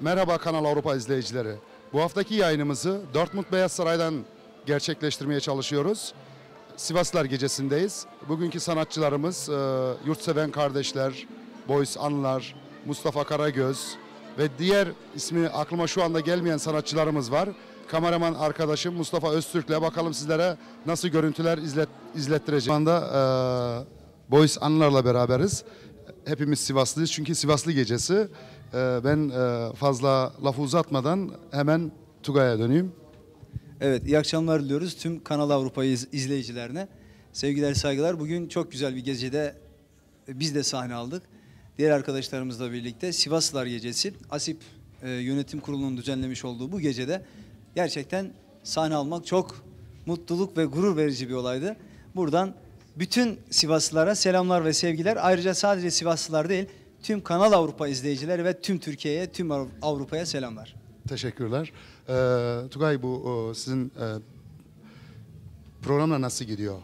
Merhaba Kanal Avrupa izleyicileri. Bu haftaki yayınımızı Dortmund Beyaz Saray'dan gerçekleştirmeye çalışıyoruz. Sivaslar gecesindeyiz. Bugünkü sanatçılarımız e, Yurtseven Kardeşler, Boys Anlar, Mustafa Karagöz ve diğer ismi aklıma şu anda gelmeyen sanatçılarımız var. Kameraman arkadaşım Mustafa Öztürk'le bakalım sizlere nasıl görüntüler izlet, izlettirecek. Şu anda e, Boys Anlar'la beraberiz. Hepimiz Sivaslıyız çünkü Sivaslı gecesi. E, ben e, fazla lafı uzatmadan hemen Tugay'a döneyim. Evet, iyi akşamlar diliyoruz tüm Kanal Avrupa iz- izleyicilerine. Sevgiler, saygılar. Bugün çok güzel bir gecede biz de sahne aldık. Diğer arkadaşlarımızla birlikte Sivaslılar Gecesi, ASİP e, Yönetim Kurulu'nun düzenlemiş olduğu bu gecede gerçekten sahne almak çok mutluluk ve gurur verici bir olaydı. Buradan bütün Sivaslılara selamlar ve sevgiler. Ayrıca sadece Sivaslılar değil, tüm Kanal Avrupa izleyicileri ve tüm Türkiye'ye, tüm Av- Avrupa'ya selamlar. Teşekkürler. Ee, Tugay bu sizin e, programla nasıl gidiyor?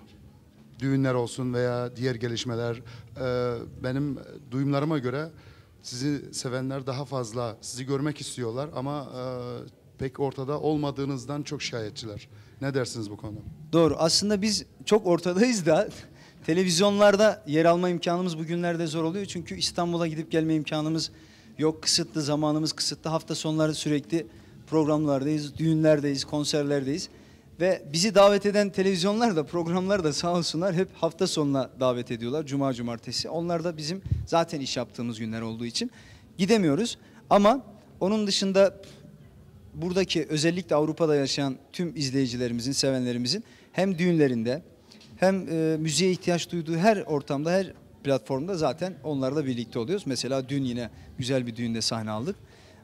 Düğünler olsun veya diğer gelişmeler. Ee, benim duyumlarıma göre sizi sevenler daha fazla sizi görmek istiyorlar ama e, pek ortada olmadığınızdan çok şikayetçiler. Ne dersiniz bu konuda? Doğru. Aslında biz çok ortadayız da televizyonlarda yer alma imkanımız bugünlerde zor oluyor. Çünkü İstanbul'a gidip gelme imkanımız yok. Kısıtlı zamanımız kısıtlı. Hafta sonları sürekli programlardayız, düğünlerdeyiz, konserlerdeyiz. Ve bizi davet eden televizyonlar da programlar da sağ olsunlar hep hafta sonuna davet ediyorlar. Cuma, cumartesi. Onlar da bizim zaten iş yaptığımız günler olduğu için gidemiyoruz. Ama onun dışında buradaki özellikle Avrupa'da yaşayan tüm izleyicilerimizin, sevenlerimizin hem düğünlerinde hem e, müziğe ihtiyaç duyduğu her ortamda, her platformda zaten onlarla birlikte oluyoruz. Mesela dün yine güzel bir düğünde sahne aldık.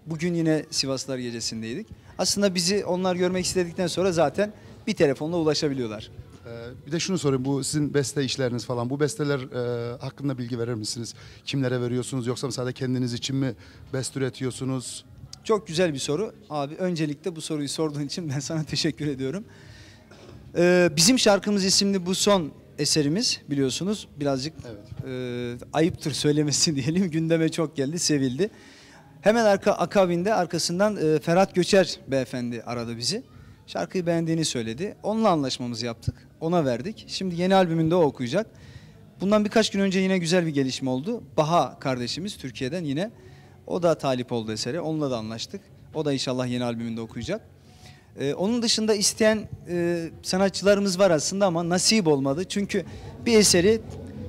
Bugün yine Sivaslar Gecesi'ndeydik. Aslında bizi onlar görmek istedikten sonra zaten bir telefonla ulaşabiliyorlar. Ee, bir de şunu sorayım bu sizin beste işleriniz falan bu besteler e, hakkında bilgi verir misiniz? Kimlere veriyorsunuz yoksa sadece kendiniz için mi beste üretiyorsunuz? Çok güzel bir soru. Abi öncelikle bu soruyu sorduğun için ben sana teşekkür ediyorum. Ee, bizim şarkımız isimli bu son eserimiz biliyorsunuz birazcık e, ayıptır söylemesi diyelim gündeme çok geldi sevildi. Hemen arka akabinde arkasından e, Ferhat Göçer beyefendi aradı bizi. Şarkıyı beğendiğini söyledi. Onunla anlaşmamızı yaptık. Ona verdik. Şimdi yeni albümünde o okuyacak. Bundan birkaç gün önce yine güzel bir gelişme oldu. Baha kardeşimiz Türkiye'den yine o da talip oldu esere. Onunla da anlaştık. O da inşallah yeni albümünde okuyacak. Ee, onun dışında isteyen e, sanatçılarımız var aslında ama nasip olmadı. Çünkü bir eseri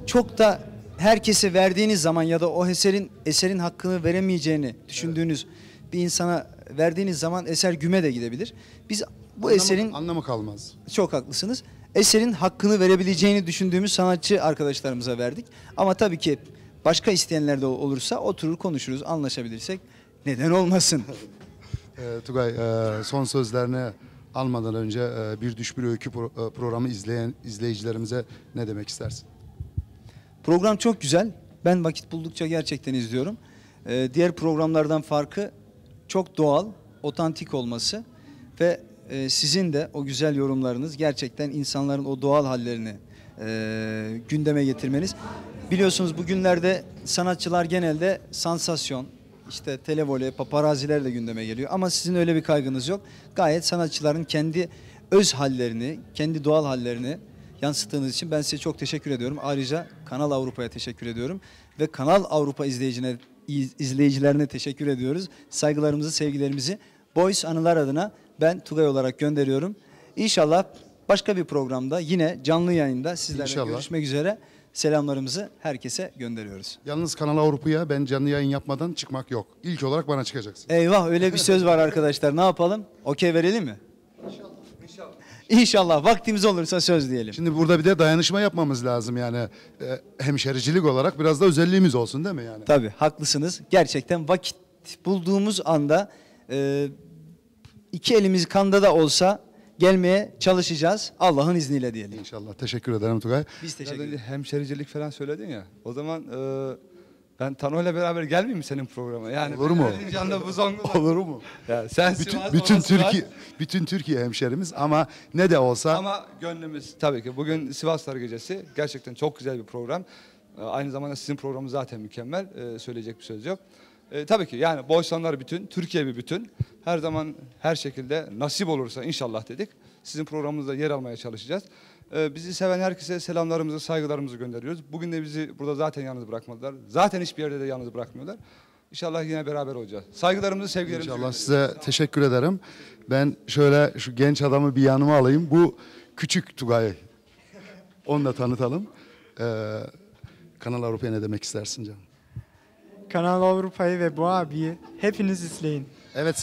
çok da herkese verdiğiniz zaman ya da o eserin eserin hakkını veremeyeceğini düşündüğünüz bir insana verdiğiniz zaman eser güme de gidebilir. Biz bu Anlamı- eserin anlamı kalmaz. çok haklısınız. Eserin hakkını verebileceğini düşündüğümüz sanatçı arkadaşlarımıza verdik. Ama tabii ki başka isteyenler de olursa oturur konuşuruz, anlaşabilirsek neden olmasın? Ee, Tugay e, son sözlerini almadan önce e, bir düş bir öykü pro- e, programı izleyen izleyicilerimize ne demek istersin? Program çok güzel. Ben vakit buldukça gerçekten izliyorum. Ee, diğer programlardan farkı çok doğal, otantik olması ve e, sizin de o güzel yorumlarınız gerçekten insanların o doğal hallerini e, gündeme getirmeniz. Biliyorsunuz bugünlerde sanatçılar genelde sansasyon, işte televole, paparaziler de gündeme geliyor. Ama sizin öyle bir kaygınız yok. Gayet sanatçıların kendi öz hallerini, kendi doğal hallerini yansıttığınız için ben size çok teşekkür ediyorum. Ayrıca Kanal Avrupa'ya teşekkür ediyorum ve Kanal Avrupa izleyicine iz- izleyicilerine teşekkür ediyoruz. Saygılarımızı, sevgilerimizi Boys Anılar adına ben Tugay olarak gönderiyorum. İnşallah başka bir programda yine canlı yayında sizlerle İnşallah. görüşmek üzere. Selamlarımızı herkese gönderiyoruz. Yalnız Kanal Avrupa'ya ben canlı yayın yapmadan çıkmak yok. İlk olarak bana çıkacaksın. Eyvah öyle bir söz var arkadaşlar. Ne yapalım? Okey verelim mi? İnşallah. İnşallah. Vaktimiz olursa söz diyelim. Şimdi burada bir de dayanışma yapmamız lazım yani. E, hemşericilik olarak biraz da özelliğimiz olsun değil mi yani? Tabii haklısınız. Gerçekten vakit bulduğumuz anda e, iki elimiz kanda da olsa gelmeye çalışacağız. Allah'ın izniyle diyelim. İnşallah. Teşekkür ederim Tugay. Biz teşekkür ederiz. hemşericilik falan söyledin ya. O zaman e, ben Tano'yla beraber gelmeyeyim mi senin programa? Yani Olur mu? Canlı bu Zonguldak. Olur mu? Ya sen Bütün Sivas, bütün. Türkiye bütün Türkiye hemşerimiz ama ne de olsa Ama gönlümüz tabii ki bugün Sivaslar Gecesi gerçekten çok güzel bir program. E, Aynı zamanda sizin programınız zaten mükemmel. E, söyleyecek bir söz yok. E, tabii ki yani Boğaziçi'nler bütün, Türkiye bir bütün. Her zaman her şekilde nasip olursa inşallah dedik. Sizin programınızda yer almaya çalışacağız. E, bizi seven herkese selamlarımızı, saygılarımızı gönderiyoruz. Bugün de bizi burada zaten yalnız bırakmadılar. Zaten hiçbir yerde de yalnız bırakmıyorlar. İnşallah yine beraber olacağız. Saygılarımızı, sevgilerimizi İnşallah gönderiyoruz. size teşekkür ederim. Ben şöyle şu genç adamı bir yanıma alayım. Bu küçük Tugay. Onu da tanıtalım. Ee, Kanal Avrupa'ya ne demek istersin canım? Kanal Avrupa'yı ve bu abiyi hepiniz izleyin. Evet